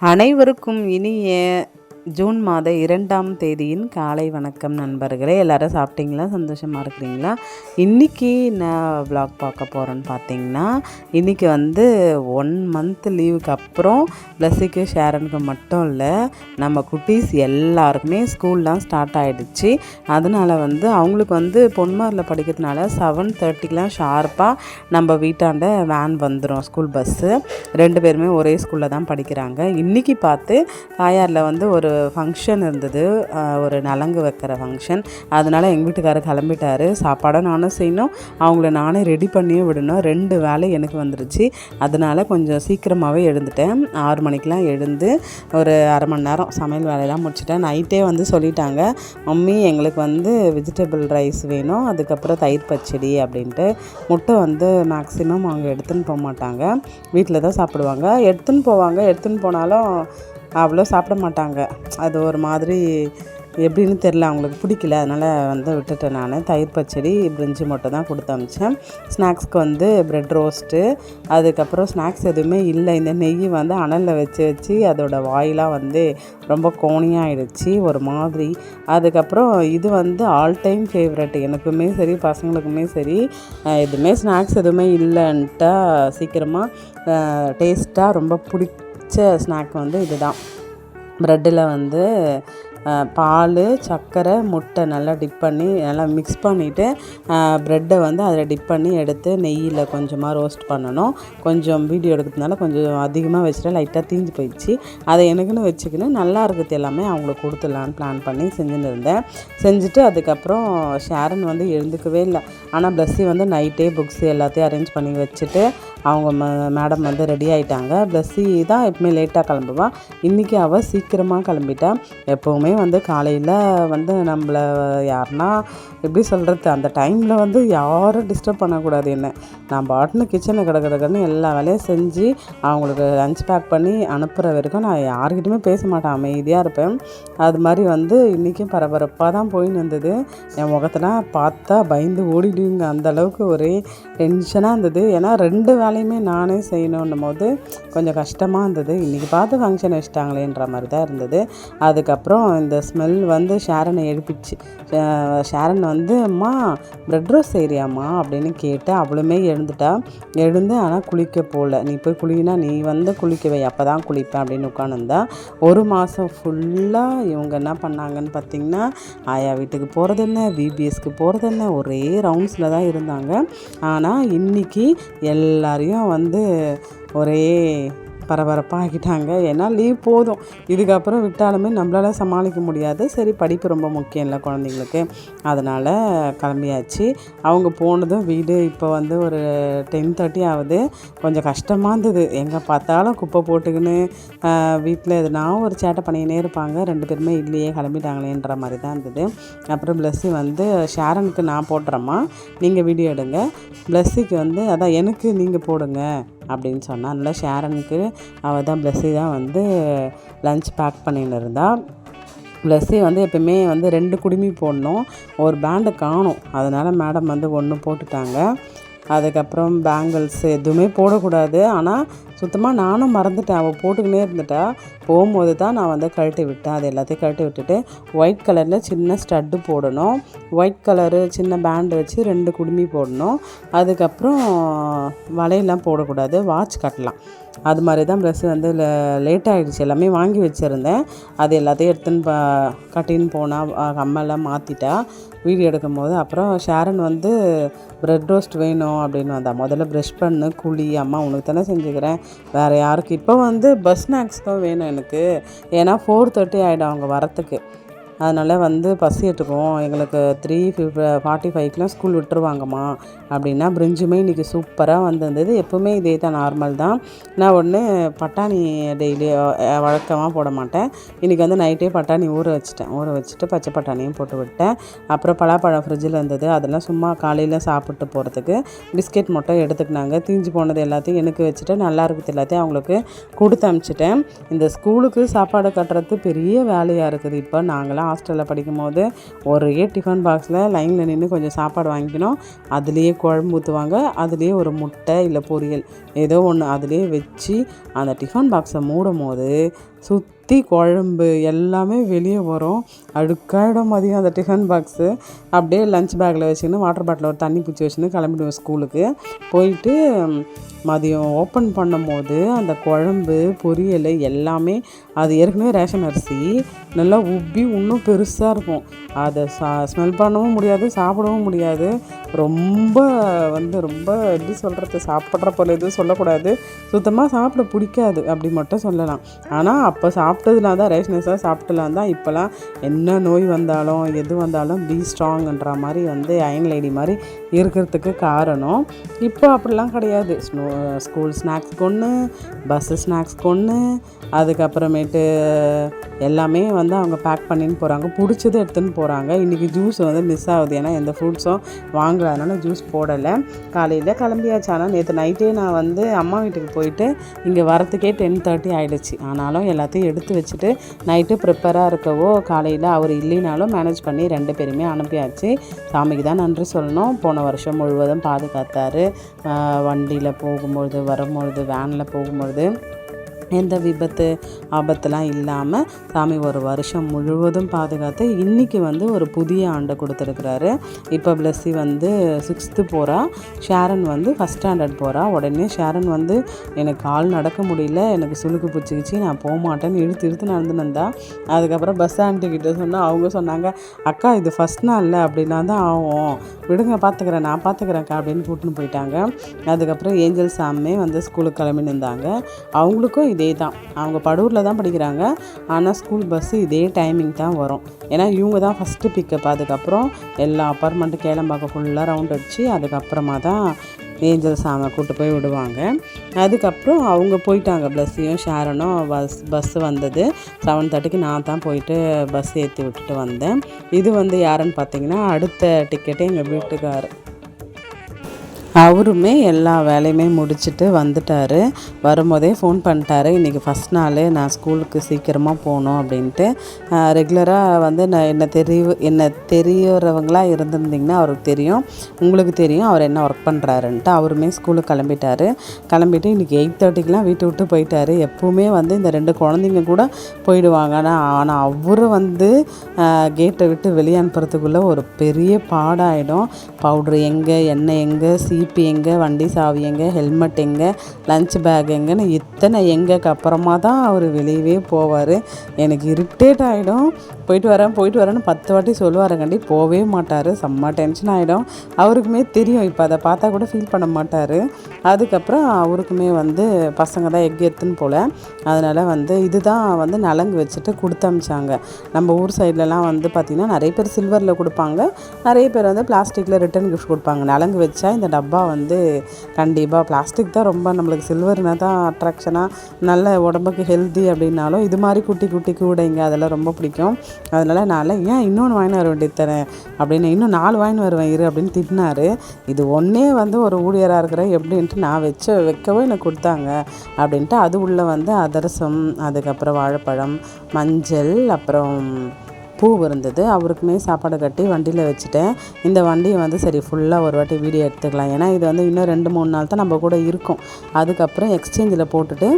அனைவருக்கும் இனிய ஜூன் மாத இரண்டாம் தேதியின் காலை வணக்கம் நண்பர்களே. எல்லாரும் சாப்பிட்டீங்களா? சந்தோஷமாக இருக்கிறீங்களா? இன்றைக்கி நான் வ்ளாக் பார்க்க போகிறேன்னு பார்த்தீங்கன்னா இன்றைக்கி வந்து ஒன் மந்த் லீவுக்கு அப்புறம் ப்ளஸுக்கு ஷேரனுக்கு மட்டும் இல்லை நம்ம குட்டீஸ் எல்லாருக்குமே ஸ்கூல்லாம் ஸ்டார்ட் ஆகிடுச்சு அதனால் வந்து அவங்களுக்கு வந்து பொன்மாரில் படிக்கிறதுனால செவன் தேர்ட்டிக்கெலாம் ஷார்ப்பாக நம்ம வீட்டாண்ட வேன் வந்துடும் ஸ்கூல் பஸ்ஸு ரெண்டு பேருமே ஒரே ஸ்கூலில் தான் படிக்கிறாங்க. இன்றைக்கி பார்த்து காயாரில் வந்து ஒரு ஃபங்க்ஷன் இருந்தது. ஒரு நலங்கு வைக்கிற ஃபங்க்ஷன் அதனால் எங்கள் வீட்டுக்காரர் கிளம்பிட்டாரு. சாப்பாடை நானும் செய்யணும். அவங்கள நானே ரெடி பண்ணியும் விடணும். ரெண்டு வேலை எனக்கு வந்துருச்சு. அதனால் கொஞ்சம் சீக்கிரமாகவே எழுந்துட்டேன். ஆறு மணிக்கெலாம் எழுந்து ஒரு அரை மணி நேரம் சமையல் வேலையெல்லாம் முடிச்சிட்டேன். நைட்டே வந்து சொல்லிட்டாங்க மம்மி எங்களுக்கு வந்து வெஜிடபிள் ரைஸ் வேணும். அதுக்கப்புறம் தயிர் பச்சடி அப்படின்ட்டு. முட்டை வந்து மேக்ஸிமம் அவங்க எடுத்துன்னு போக மாட்டாங்க. வீட்டில் தான் சாப்பிடுவாங்க. எடுத்துன்னு போவாங்க. எடுத்துன்னு போனாலும் அவ்வளோ சாப்பிட மாட்டாங்க. அது ஒரு மாதிரி எப்படின்னு தெரில அவங்களுக்கு பிடிக்கல. அதனால் வந்து விட்டுட்டேன் நான். தயிர் பச்சடி பிரிஞ்சி மட்டும் தான் கொடுத்து அமிச்சேன் ஸ்நாக்ஸ்க்கு வந்து ப்ரெட் ரோஸ்ட்டு அதுக்கப்புறம் ஸ்நாக்ஸ் எதுவுமே இல்லை. இந்த நெய் வந்து அனலில் வச்சு வச்சு அதோட வாயிலாக வந்து ரொம்ப கோணியாகிடுச்சு ஒரு மாதிரி. அதுக்கப்புறம் இது வந்து ஆல் டைம் ஃபேவரட் எனக்குமே சரி பசங்களுக்குமே சரி. எதுவுமே ஸ்நாக்ஸ் எதுவுமே இல்லைன்ட்டா சீக்கிரமாக டேஸ்ட்டாக ரொம்ப பிடிச்ச ஸ்நாக் வந்து இதுதான். ப்ரெட்டில் வந்து பால் சர்க்கரை முட்டை நல்லா டிப் பண்ணி நல்லா மிக்ஸ் பண்ணிவிட்டு ப்ரெட்டை வந்து அதில் டிப் பண்ணி எடுத்து நெய்யில் கொஞ்சமாக ரோஸ்ட் பண்ணணும். கொஞ்சம் வீடியோ எடுக்கிறதுனால கொஞ்சம் அதிகமாக வச்சுட்டு லைட்டாக தீஞ்சு போயிடுச்சு. அதை எனக்குன்னு வச்சுக்கின்னு நல்லா இருக்கிறது எல்லாமே அவங்களுக்கு கொடுத்துடலான்னு பிளான் பண்ணி செஞ்சுன்னு இருந்தேன் செஞ்சுட்டு அதுக்கப்புறம் ஷேரன் வந்து எழுந்துக்கவே இல்லை. ஆனால் ப்ளஸ்ஸி வந்து நைட்டே புக்ஸ் எல்லாத்தையும் அரேஞ்ச் பண்ணி வச்சுட்டு அவங்க ம மேடம் வந்து ரெடி ஆகிட்டாங்க ப்ளஸ்ஸி தான் எப்பவுமே லேட்டாக கிளம்புவா. இன்றைக்கி அவள் சீக்கிரமாக கிளம்பிட்டா. எப்போவுமே வந்து காலையில் வந்து நம்மளை யாருன்னா எப்படி சொல்கிறது அந்த டைமில் வந்து யாரும் டிஸ்டர்ப் பண்ணக்கூடாது என்ன. நான் பாட்டுன்னு கிச்சனில் கிட எல்லா வேலையும் செஞ்சு அவங்களுக்கு லஞ்ச் பேக் பண்ணி அனுப்புகிற வரைக்கும் நான் யார்கிட்டையுமே பேச மாட்டேன். அமைதியாக இருப்பேன். அது மாதிரி வந்து இன்றைக்கும் பரபரப்பாக தான் போயின்னு இருந்தது. என் முகத்தில் பார்த்தா பயந்து ஓடிடுங்க அந்த அளவுக்கு ஒரே டென்ஷனாக இருந்தது. ஏன்னா ரெண்டு வேலையுமே நானே செய்யணுன்னும் போது கொஞ்சம் கஷ்டமாக இருந்தது. இன்றைக்கி பார்த்து ஃபங்க்ஷன் வச்சிட்டாங்களேன்ற மாதிரி தான் இருந்தது. அதுக்கப்புறம் இந்த ஸ்மெல் வந்து ஷேரனை எழுப்பிச்சு. ஷேரன் வந்து அம்மா ப்ரெட் ரோஸ் செய்கிறியாம்மா அப்படின்னு கேட்டு அவளுமே எழுந்துட்டா. எழுந்து ஆனால் குளிக்க போகல நீ போய் குளினா நீ வந்து குளிக்க வை. அப்போ தான் குளிப்பேன். அப்படின்னு உட்காந்துருந்தா ஒரு மாதம் ஃபுல்லாக இவங்க என்ன பண்ணாங்கன்னு பார்த்தீங்கன்னா ஆயா வீட்டுக்கு போகிறது என்ன பிபிஎஸ்க்கு போகிறது என்ன ஒரே ரவுண்ட்ஸில் தான் இருந்தாங்க. ஆனால் இன்னைக்கு எல்லாரையும் வந்து ஒரே பரபரப்பாக ஆகிட்டாங்க ஏன்னா லீவ் போதும். இதுக்கப்புறம் விட்டாலுமே நம்மளால் சமாளிக்க முடியாது. சரி படிப்பு ரொம்ப முக்கியம் இல்லை குழந்தைங்களுக்கு. அதனால் கிளம்பியாச்சு. அவங்க போனதும் வீடு இப்போ வந்து ஒரு டென் தேர்ட்டி ஆகுது. கொஞ்சம் கஷ்டமாக இருந்தது. எங்கே பார்த்தாலும் குப்பை போட்டுக்கின்னு வீட்டில் எதுனா ஒரு சேட்டை பண்ணிக்கினே இருப்பாங்க. ரெண்டு பேருமே இல்லையே கிளம்பிட்டாங்களேன்ற மாதிரி தான் இருந்தது. அப்புறம் ப்ளஸ்ஸி வந்து ஷேரனுக்கு நான் போடுறேம்மா நீங்கள் வீடியோ எடுங்க. பிளஸ்ஸிக்கு வந்து அதான் எனக்கு நீங்கள் போடுங்க. அப்படின்னு சொன்னால் அதனால் ஷேரனுக்கு அவள் தான் பிளஸ்ஸி தான் வந்து லஞ்ச் பேக் பண்ணின்னு இருந்தா. ப்ளஸ்ஸி வந்து எப்பயுமே வந்து ரெண்டு குடுமி போடணும் ஒரு பேண்டை காணும். அதனால் மேடம் வந்து ஒன்று போட்டுட்டாங்க. அதுக்கப்புறம் பேங்கிள்ஸ் எதுவுமே போடக்கூடாது. ஆனால் சுத்தமாக நானும் மறந்துட்டேன். அவள் போட்டுக்கினே இருந்துட்டா. போகும்போது தான் நான் வந்து கழட்டி விட்டேன். அது எல்லாத்தையும் கழட்டி விட்டுட்டு ஒயிட் கலரில் சின்ன ஸ்டட்டு போடணும். ஒயிட் கலரு சின்ன பேண்டு வச்சு ரெண்டு குடுமி போடணும். அதுக்கப்புறம் வலையெல்லாம் போடக்கூடாது. வாட்ச் கட்டலாம். அது மாதிரி தான் ப்ரெஷ் வந்து லேட் ஆகிடுச்சு எல்லாமே வாங்கி வச்சுருந்தேன். அது எல்லாத்தையும் எடுத்துன்னு பா கட்டின்னு போனால் கம்மெல்லாம் மாற்றிட்டா வீடியோ எடுக்கும் போது அப்புறம் ஷேரன் வந்து ப்ரெட் ரோஸ்ட் வேணும் அப்படின்னு வந்தால் முதல்ல ப்ரெஷ் பண்ணு குழி. அம்மா உனக்கு தானே செஞ்சுக்கிறேன். வேறு யாருக்கு? இப்போ வந்து பஸ் ஸ்நாக்ஸ் தான் வேணும் எனக்கு. ஏன்னா ஃபோர் தேர்ட்டி ஆகிடும் அவங்க வரத்துக்கு. அதனால் வந்து பசி எடுத்துக்கும் எங்களுக்கு த்ரீ ஃபிஃப் ஃபார்ட்டி ஃபைவ்க்கெலாம் ஸ்கூல் விட்டுருவாங்கம்மா. அப்படின்னா பிரிஞ்சுமே இன்றைக்கி சூப்பராக வந்திருந்தது. எப்போவுமே இதே தான் நார்மல் தான். நான் ஒன்று பட்டாணி டெய்லி வழக்கமாக போட மாட்டேன். இன்றைக்கி வந்து நைட்டே பட்டாணி ஊற வச்சுட்டேன். ஊற வச்சுட்டு பச்சை பட்டாணியும் போட்டு விட்டேன். அப்புறம் பலாப்பழம் ஃப்ரிட்ஜில் இருந்தது. அதெல்லாம் சும்மா காலையில் சாப்பிட்டு போகிறதுக்கு பிஸ்கெட் மட்டும் எடுத்துக்கினாங்க. தீஞ்சு போனது எல்லாத்தையும் எனக்கு வச்சுட்டு நல்லா இருக்குது எல்லாத்தையும் அவங்களுக்கு கொடுத்து அனுப்பிச்சிட்டேன் இந்த ஸ்கூலுக்கு சாப்பாடு கட்டுறது பெரிய வேலையாக இருக்குது. இப்போ நாங்களாம் ஹாஸ்டலில் படிக்கும்போது ஒரே டிஃபன் பாக்ஸில் லைனில் நின்று கொஞ்சம் சாப்பாடு வாங்கிக்கணும். அதுலேயே குழம்பு ஊற்றுவாங்க அதுலேயே ஒரு முட்டை இல்லை பொரியல். ஏதோ ஒன்று அதுலேயே வச்சு அந்த டிஃபன் பாக்ஸை மூடும் போது சுற்றி குழம்பு எல்லாமே வெளியே வரும். அழுக்காயிடும் மதியம் அந்த டிஃபன் பாக்ஸு அப்படியே லஞ்ச் பேக்கில் வச்சுக்கின்னு வாட்டர் பாட்டில் ஒரு தண்ணி பிடிச்சி வச்சுன்னு கிளம்பிடுவேன் ஸ்கூலுக்கு போயிட்டு மதியம் ஓப்பன் பண்ணும்போது அந்த குழம்பு பொரியல் எல்லாமே அது ஏற்கனவே ரேஷன் அரிசி நல்லா உப்பி இன்னும் பெருசாக இருக்கும். அதை சா ஸ்மெல் பண்ணவும் முடியாது சாப்பிடவும் முடியாது. ரொம்ப வந்து ரொம்ப எப்படி சொல்கிறது சாப்பிட்ற போல எதுவும் சொல்லக்கூடாது. சுத்தமாக சாப்பிட பிடிக்காது அப்படி மட்டும் சொல்லலாம். ஆனால் அப்போ சாப்பிட்டதுலாம் தான் ரேஷன் சாப்பிட்டலாம் தான். இப்போலாம் என்ன நோய் வந்தாலும் எது வந்தாலும் பி ஸ்ட்ராங்ன்ற மாதிரி வந்து அயன் லேடி மாதிரி இருக்கிறதுக்கு காரணம். இப்போ அப்படிலாம் கிடையாது. ஸ்னோ ஸ்கூல் ஸ்நாக்ஸ்க்கு ஒன்று பஸ்ஸு ஸ்நாக்ஸ்க்கு ஒன்று அதுக்கப்புறமேட்டு எல்லாமே வந்து அவங்க பேக் பண்ணின்னு போகிறாங்க பிடிச்சது எடுத்துன்னு போகிறாங்க இன்றைக்கி ஜூஸ் வந்து மிஸ் ஆகுது. ஏன்னா எந்த ஃப்ரூட்ஸும் வாங்க அதனால் ஜூஸ் போடலை. காலையில் கிளம்பியாச்சு ஆனால் நேற்று நைட்டே நான் வந்து அம்மா வீட்டுக்கு போயிட்டு இங்கே வரத்துக்கே டென் தேர்ட்டி ஆகிடுச்சு ஆனாலும் எல்லாத்தையும் எடுத்து வச்சுட்டு நைட்டு ப்ரிப்பேராக இருக்கவோ காலையில் அவர் இல்லைனாலும் மேனேஜ் பண்ணி ரெண்டு பேருமே அனுப்பியாச்சு. சாமிக்கு தான் நன்றி சொல்லணும். போன வருஷம் முழுவதும் பாதுகாத்தார். வண்டியில் போகும்பொழுது வரும்பொழுது வேனில் போகும்பொழுது எந்த விபத்து ஆபத்துலாம் இல்லாமல் சாமி ஒரு வருஷம் முழுவதும் பாதுகாத்து இன்றைக்கி வந்து ஒரு புதிய ஆண்டை கொடுத்துருக்குறாரு. இப்போ பிளஸ்ஸி வந்து சிக்ஸ்த்து போகிறா ஷேரன் வந்து ஃபஸ்ட் ஸ்டாண்டர்ட் போகிறா உடனே ஷேரன் வந்து எனக்கு கால் நடக்க முடியல. எனக்கு சுழுக்கு பிடிச்சிக்கிச்சு. நான் போக மாட்டேன்னு இழுத்து இழுத்து நடந்து அதுக்கப்புறம் பஸ் ஆண்டி கிட்ட சொன்னால் அவங்க சொன்னாங்க அக்கா இது ஃபஸ்ட் நாளில் அப்படின்னா தான் ஆகும். விடுங்க பார்த்துக்கிறேன் நான் பார்த்துக்கிறேன்க்கா அப்படின்னு கூட்டின்னு போயிட்டாங்க. அதுக்கப்புறம் ஏஞ்சல் சாமே வந்து ஸ்கூலுக்கு கிளம்பி நின்றாங்க அவங்களுக்கும் இதே தான் அவங்க படூரில் தான் படிக்கிறாங்க. ஆனால் ஸ்கூல் பஸ்ஸு இதே டைமிங் தான் வரும். ஏன்னா இவங்க தான் ஃபஸ்ட்டு பிக்கப் அதுக்கப்புறம் எல்லா அப்பார்ட்மெண்ட்டு கேளம்பாக்கம் ஃபுல்லாக ரவுண்ட் அடித்து அதுக்கப்புறமா தான் ஏஞ்சல் சாமை கூப்பிட்டு போய் விடுவாங்க. அதுக்கப்புறம் அவங்க போயிட்டாங்க. ப்ளஸ்ஸையும் ஷேரனும் பஸ் பஸ்ஸு வந்தது. செவன் தேர்ட்டிக்கு நான் தான் போயிட்டு பஸ் ஏற்றி விட்டுட்டு வந்தேன். இது வந்து யாருன்னு பார்த்தீங்கன்னா அடுத்த டிக்கெட்டே எங்கள் வீட்டுக்கார் அவருமே எல்லா வேலையுமே முடிச்சுட்டு வந்துட்டார். வரும்போதே ஃபோன் பண்ணிட்டாரு. இன்றைக்கி ஃபஸ்ட் நாள் நான் ஸ்கூலுக்கு சீக்கிரமாக போகணும் அப்படின்ட்டு. ரெகுலராக வந்து நான் என்ன தெரிய என்ன தெரியறவங்களாக இருந்திருந்திங்கன்னா அவருக்கு தெரியும். உங்களுக்கு தெரியும் அவர் என்ன ஒர்க் பண்ணுறாருன்ட்டு அவருமே ஸ்கூலுக்கு கிளம்பிட்டார். கிளம்பிட்டு இன்றைக்கி எயிட் தேர்ட்டிக்கெலாம் வீட்டை விட்டு போயிட்டார். எப்போவுமே வந்து இந்த ரெண்டு குழந்தைங்க கூட போயிடுவாங்க. ஆனால் ஆனால் அவரு வந்து கேட்டை விட்டு வெளியே அனுப்புறதுக்குள்ளே ஒரு பெரிய பாடாயிடும். பவுட்ரு எங்கே எண்ணெய் எங்கே சீ ஜிபி எங்கே வண்டி சாவி எங்கே ஹெல்மெட் எங்கே லஞ்ச் பேக் எங்கேன்னு இத்தனை எங்கேக்கு அப்புறமா தான் அவர் வெளியவே போவார். எனக்கு இரிட்டேட் ஆகிடும் போயிட்டு வரேன் போயிட்டு வரேன்னு பத்து வாட்டி சொல்லுவாருங்காண்டி போகவே மாட்டார். செம்ம டென்ஷன் ஆகிடும் அவருக்குமே தெரியும் இப்போ அதை பார்த்தா கூட ஃபீல் பண்ண மாட்டார். அதுக்கப்புறம் அவருக்குமே வந்து பசங்க தான் எக் எடுத்துன்னு போல். அதனால் வந்து இதுதான் வந்து நலங்கு வச்சுட்டு கொடுத்து அமிச்சாங்க. நம்ம ஊர் சைட்லலாம் வந்து பார்த்திங்கன்னா நிறைய பேர் சில்வரில் கொடுப்பாங்க. நிறைய பேர் வந்து பிளாஸ்டிக்கில் ரிட்டன் கிஃப்ட் கொடுப்பாங்க. நலங்கு வச்சா இந்த டப்பா டப்பா வந்து கண்டிப்பாக பிளாஸ்டிக் தான் ரொம்ப நம்மளுக்கு சில்வர்னா தான் அட்ராக்ஷனாக நல்ல உடம்புக்கு ஹெல்த்தி அப்படின்னாலும் இது மாதிரி குட்டி குட்டி கூடைங்க அதெல்லாம் ரொம்ப பிடிக்கும். அதனால் நான் ஏன் இன்னொன்று வாங்கி வர வேண்டியது தரேன் அப்படின்னு இன்னும் நாலு வாங்கி வருவேன் இரு அப்படின்னு திட்டினார். இது ஒன்றே வந்து ஒரு ஊழியராக இருக்கிறேன் எப்படின்ட்டு நான் வச்ச வைக்கவே எனக்கு கொடுத்தாங்க அப்படின்ட்டு அது உள்ளே வந்து அதரசம் அதுக்கப்புறம் வாழைப்பழம் மஞ்சள் அப்புறம் பூ இருந்தது. அவருக்குமே சாப்பாடு கட்டி வண்டியில் வச்சுட்டேன். இந்த வண்டியை வந்து சரி ஃபுல்லாக ஒரு வாட்டி வீடியோ எடுத்துக்கலாம். ஏன்னா இது வந்து இன்னும் ரெண்டு மூணு நாள் தான் நம்ம கூட இருக்கும். அதுக்கப்புறம் எக்ஸ்சேஞ்சில் போட்டுட்டு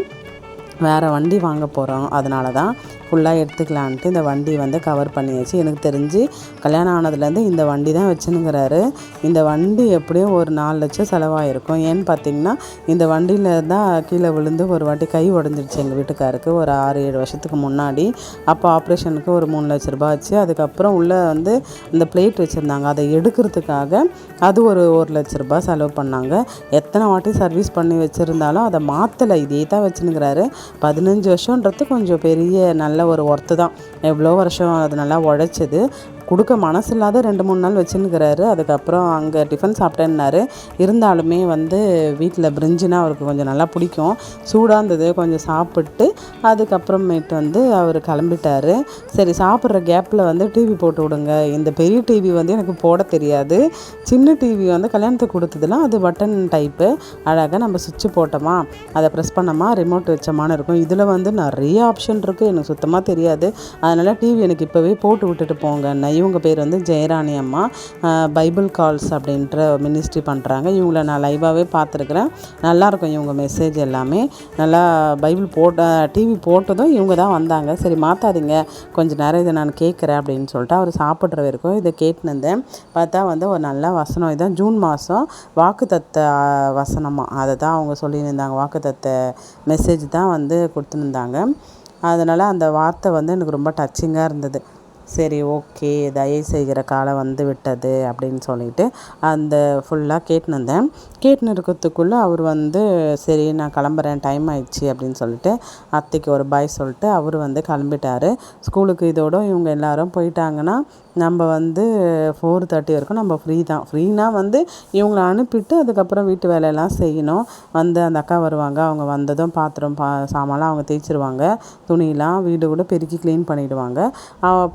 வேறு வண்டி வாங்க போகிறோம் அதனால தான் ஃபுல்லாக எடுத்துக்கலான்ட்டு இந்த வண்டி வந்து கவர் பண்ணியாச்சு. எனக்கு தெரிஞ்சு கல்யாணம் ஆனதுலேருந்து இந்த வண்டி தான் வச்சுனுங்கிறாரு இந்த வண்டி எப்படியும் ஒரு நாலு லட்சம் செலவாயிருக்கும். ஏன்னு பார்த்தீங்கன்னா இந்த வண்டியில் தான் கீழே விழுந்து ஒரு வாட்டி கை உடஞ்சிடுச்சு எங்கள் வீட்டுக்காருக்கு. ஒரு ஆறு ஏழு வருஷத்துக்கு முன்னாடி. அப்போ ஆப்ரேஷனுக்கு ஒரு மூணு லட்ச ரூபா ஆச்சு. அதுக்கப்புறம் உள்ளே வந்து இந்த பிளேட் வச்சுருந்தாங்க. அதை எடுக்கிறதுக்காக அது ஒரு ஒரு லட்ச ரூபா செலவு பண்ணாங்க. எத்தனை வாட்டி சர்வீஸ் பண்ணி வச்சுருந்தாலும் அதை மாற்றலை இதே தான் வச்சுனுங்கிறாரு பதினஞ்சு வருஷன்றது கொஞ்சம் பெரிய நல்ல ஒரு ஒர்த்து தான். எவ்வளோ வருஷம் அது நல்லா உழைச்சிது. கொடுக்க மனசு இல்லாத ரெண்டு மூணு நாள் வச்சுன்னுக்கிறாரு. அதுக்கப்புறம் அங்கே டிஃபன் சாப்பிட்டேன்னாரு. இருந்தாலுமே வந்து வீட்டில் பிரிஞ்சுனா அவருக்கு கொஞ்சம் நல்லா பிடிக்கும். சூடாக இருந்தது கொஞ்சம் சாப்பிட்டு அதுக்கப்புறமேட்டு வந்து அவர் கிளம்பிட்டாரு. சரி சாப்பிட்ற கேப்பில் வந்து டிவி போட்டு விடுங்க. இந்த பெரிய டிவி வந்து எனக்கு போட தெரியாது. சின்ன டிவி வந்து கல்யாணத்துக்கு கொடுத்ததுலாம் அது பட்டன் டைப்பு அழகாக நம்ம சுவிட்சு போட்டோமா அதை ப்ரெஸ் பண்ணோமா ரிமோட் வச்சோமான்னு இருக்கும். இதில் வந்து நிறைய ஆப்ஷன் இருக்குது எனக்கு சுத்தமாக தெரியாது. அதனால் டிவி எனக்கு இப்போவே போட்டு விட்டுட்டு போங்க. நை இவங்க பேர் வந்து ஜெயராணி அம்மா. பைபிள் கால்ஸ் அப்படின்ற மினிஸ்ட்ரி பண்ணுறாங்க இவங்கள நான் லைவாகவே பார்த்துருக்குறேன். நல்லாயிருக்கும் இவங்க மெசேஜ் எல்லாமே. நல்லா பைபிள் போட்ட டிவி போட்டதும் இவங்க தான் வந்தாங்க. சரி மாற்றாதீங்க கொஞ்சம் நேரம் இதை நான் கேட்குறேன் அப்படின்னு சொல்லிட்டு அவர் சாப்பிட்ற வரைக்கும் இதை கேட்டுனேன் பார்த்தா வந்து ஒரு நல்ல வசனம். இதான் ஜூன் மாதம் வாக்குத்தத்த வசனமாக அதை தான் அவங்க சொல்லியிருந்தாங்க. வாக்குத்தத்த மெசேஜ் தான் வந்து கொடுத்துருந்தாங்க. அதனால் அந்த வார்த்தை வந்து எனக்கு ரொம்ப டச்சிங்காக இருந்தது. சரி ஓகே தயவு செய்கிற காலம் வந்து விட்டது அப்படின்னு சொல்லிட்டு அந்த ஃபுல்லாக கேட்டுன்னு இருந்தேன் கேட்டுன்னு இருக்கிறதுக்குள்ளே அவர் வந்து சரி நான் கிளம்புறேன் டைம் ஆயிடுச்சு அப்படின்னு சொல்லிட்டு அத்தைக்கு ஒரு பாய் சொல்லிட்டு அவர் வந்து கிளம்பிட்டார். ஸ்கூலுக்கு இதோட இவங்க எல்லாரும் போயிட்டாங்கன்னா நம்ம வந்து ஃபோர் தேர்ட்டி வரைக்கும் நம்ம ஃப்ரீ தான். ஃப்ரீனா வந்து இவங்கள அனுப்பிட்டு அதுக்கப்புறம் வீட்டு வேலையெல்லாம் செய்யணும். வந்து அந்த அக்கா வருவாங்க அவங்க வந்ததும் பாத்திரம் பா சாமான்லாம் அவங்க தேய்ச்சிருவாங்க. துணியெலாம் வீடு கூட பெருக்கி க்ளீன் பண்ணிவிடுவாங்க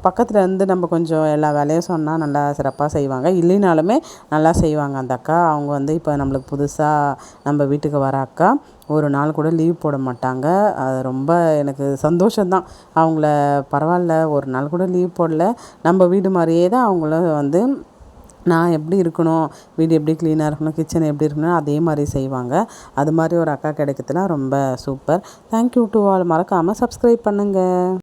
பக்கத்தில் இருந்து நம்ம கொஞ்சம் எல்லா வேலையும் சொன்னால் நல்லா சிறப்பாக செய்வாங்க. இல்லைனாலுமே நல்லா செய்வாங்க அந்த அக்கா. அவங்க வந்து இப்போ நம்மளுக்கு புதுசாக நம்ம வீட்டுக்கு வர அக்கா ஒரு நாள் கூட லீவ் போட மாட்டாங்க. அது ரொம்ப எனக்கு சந்தோஷம்தான். அவங்கள பரவாயில்ல ஒரு நாள் கூட லீவ் போடல. நம்ம வீடு மாதிரியே தான் அவங்களும் வந்து நான் எப்படி இருக்கணும் வீடு எப்படி க்ளீனாக இருக்கணும் கிச்சன் எப்படி இருக்கணும் அதே மாதிரி செய்வாங்க. அது மாதிரி ஒரு அக்கா கிடைக்கிறதுலாம் ரொம்ப super thank you to all மறக்காமல் சப்ஸ்கிரைப் பண்ணுங்கள்